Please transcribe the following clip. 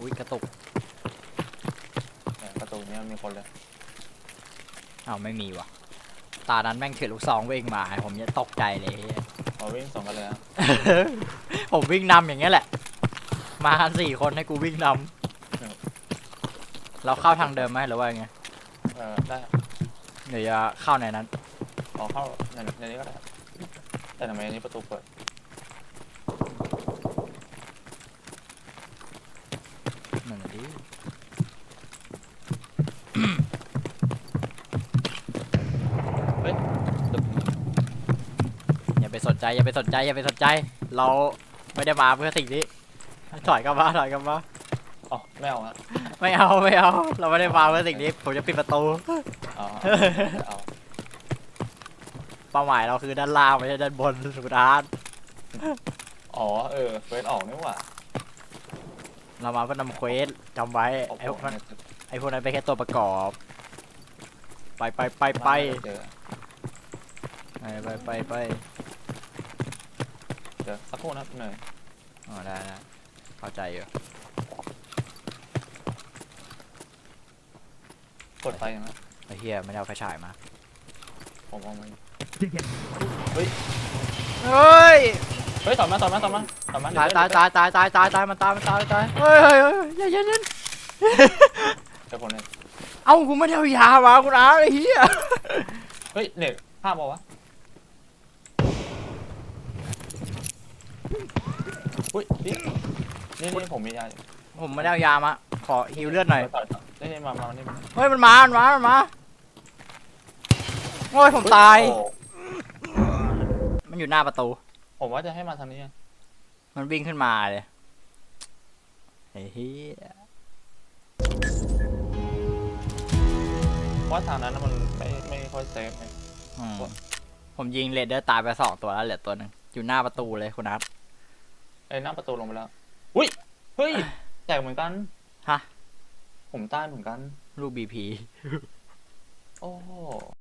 อุ้ยกระตุกเนี่ยประตูเนี้ยมีคนเลยอ้าวไม่มีว่ะ ตานั้นแม่งถือลูกซองวิ่งมาผมจะตกใจเลยมาวิ่งส่งกันเลยนะผมวิ่งนำอย่างเงี้ยแหละ มากันสี่คนให้กูวิ่งนำเราเข้าทางเดิมไหมหรือว่าไงเออได้เดี๋ยวจะเข้าในนั้น ขอเข้าในในนี้ก็ได้ครับแต่ทำไมอันนี้ประตูเปิด หนึ่งนาที ตึก อย่า ไปสนใจอย่าไปสนใจอย่าไปสนใจ เราไม่ได้มาเพื่อสิ่งนี้ถอยกลับมาถอยกลับมาอ๋อไม่เอาฮะไม่เอาไม่เอา เราไม่ได้มาเพื่อสิ่งนี้ผมจะปิดประตูอ๋อเอาเป้าหมายเราคือด้านล่างไม่ใช่ด้านบนสุดานอ๋อเออเฟสออกนี่หว่าเรามาเพื่อนำเควสจำไว้ออกไอ้พวกออนั้นในตึกไอ้พวกนั้นเป็นแค่ตัวประกอบ ไปไปไปไปเจอไปไปไป ไปเจอสักครู่นะครับเหนื่อยอ๋อได้ได้เข้าใจอยู่กดไฟอย่างนั้นไอ้เฮียไม่ได้เอาไฟฉายมา ผมมองไม่เฮ้ย เฮ้ยต่อมาต่อมาต่อมาต่อมาตายตายตายตายตายตายตายมันตายมันตายมันตายเฮ้ยเฮ้ยเฮ้ยอย่าอย่าอย่าเจอคนเนี่ยเอ้ากูไม่ได้เอายามาคุณอาไอ้เหี้ยเฮ้ยเน็ตภาพบอกวะ อุ้ยนี่นี่นี่ผมมียาอยู่ผมไม่ได้เอายามา ขอฮิวเลือดหน่อย ต่อยต่อยนี่นี่มามานี่มาเฮ้ยมันมา มันมา มันมา โอ้ยผมตาย โอ้มันอยู่หน้าประตู ผมว่าจะให้มาทางนี้อะมันวิ่งขึ้นมาเลยไอ้เหี้ยเพราะว่าทางนั้นน่ะมันไม่ไม่ค่อยเซฟไง อืมผมยิงเรดเดอร์ตายไปสองตัวแล้วเหลือตัวหนึ่งอยู่หน้าประตูเลยคุณนัท ไอ้ยหน้าประตูลงไปแล้วอุ้ยเฮ้ยแตกเหมือนกัน ฮะ ผมต้านเหมือนกัน ลูกบีพี โอ้โห